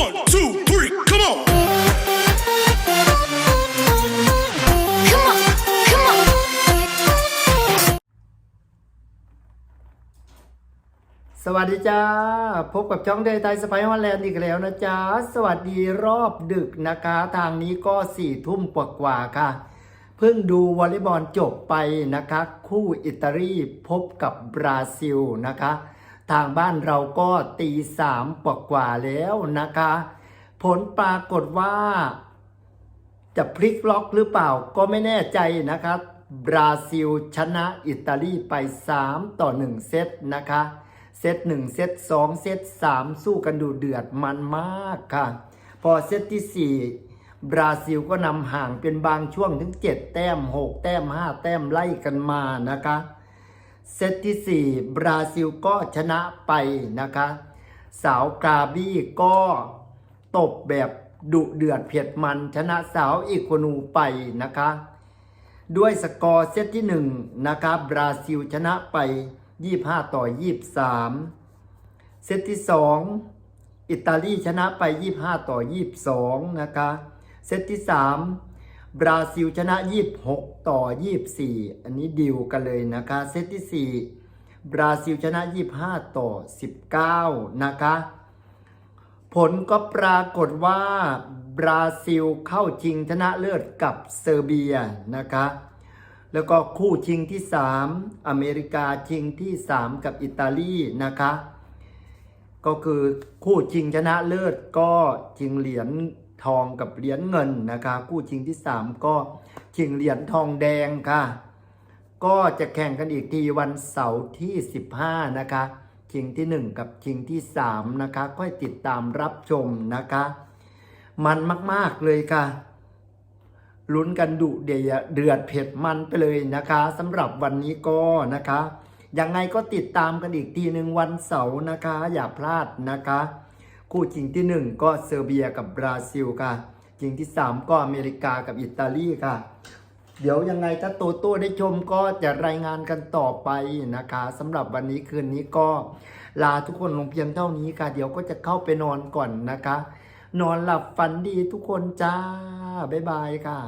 One, two, three, come on. Come on, come on. สวัสดีจ้า พบกับช่องเดย์ไทยสไปฮอลแลนด์อีกแล้วนะจ๊ะ สวัสดีรอบดึกนะคะ ทางนี้ก็สี่ทุ่มกว่าๆค่ะ เพิ่งดูวอลเลย์บอลจบไปนะคะ คู่อิตาลีพบกับบราซิลนะคะ ทางบ้านเราก็ตีสามกว่าแล้วนะคะ ผลปรากฏว่า จะพลิกล็อกหรือเปล่าก็ไม่แน่ใจนะครับบราซิลชนะอิตาลีไป 3 ต่อ 1 เซตนะคะ เซต 1 เซต 2 เซต 3 สู้กันดูเดือดมันมากค่ะ พอเซตที่ 4 บราซิลก็นำห่างเป็นบางช่วงถึง 7 แต้ม 6 แต้ม 5 แต้มไล่กันมานะคะ เซตที่ 4 บราซิลก็ชนะไปนะคะ สาวกาบี้ก็ตบแบบดุเดือดเผ็ดมันชนะสาวอีกวนูไปนะคะ ด้วยสกอร์เซตที่1นะครับบราซิลชนะไป 25 ต่อ 23 เซตที่ 2 อิตาลีชนะไป 25 ต่อ 22 นะคะ เซตที่ 3 บราซิลชนะ 26 ต่อ 24 อันนี้ดิวกันเลยนะคะ เซตที่ 4 บราซิลชนะ 25 ต่อ 19 นะคะ ผลก็ปรากฏว่าบราซิลเข้าชิงชนะเลิศกับเซอร์เบียนะคะ แล้วก็คู่ชิงที่ 3 อเมริกาชิงที่ 3 กับอิตาลีนะคะ ก็คือคู่ชิงชนะเลิศก็ชิงเหรียญทองกับเหรียญเงินนะคะ คู่ชิงที่ 3 ก็ชิงเหรียญทองแดงค่ะ ก็จะแข่งกันอีกทีวันเสาร์ที่ 15 นะคะชิงที่ 1 กับชิงที่ 3 นะคะ ค่อยติดตามรับชมนะคะ มันมากๆเลยค่ะลุ้นกันดุเดือดเผ็ดมันไปเลยนะคะสำหรับวันนี้ก็นะคะ ยังไงก็ติดตามกันอีกทีหนึ่งวันเสาร์นะคะ อย่าพลาดนะคะ คู่ชิงที่หนึ่งก็เซอร์เบียกับบราซิลค่ะชิงที่สามก็อเมริกากับอิตาลีค่ะ เดี๋ยวยังไงถ้าโตโต้ได้ชมก็จะรายงานกันต่อไปนะคะสำหรับวันนี้คืนนี้ก็ลาทุกคนลงเพียงเท่านี้ค่ะ เดี๋ยวก็จะเข้าไปนอนก่อนนะคะ นอนหลับฝันดีทุกคนจ้า บ๊ายบายค่ะ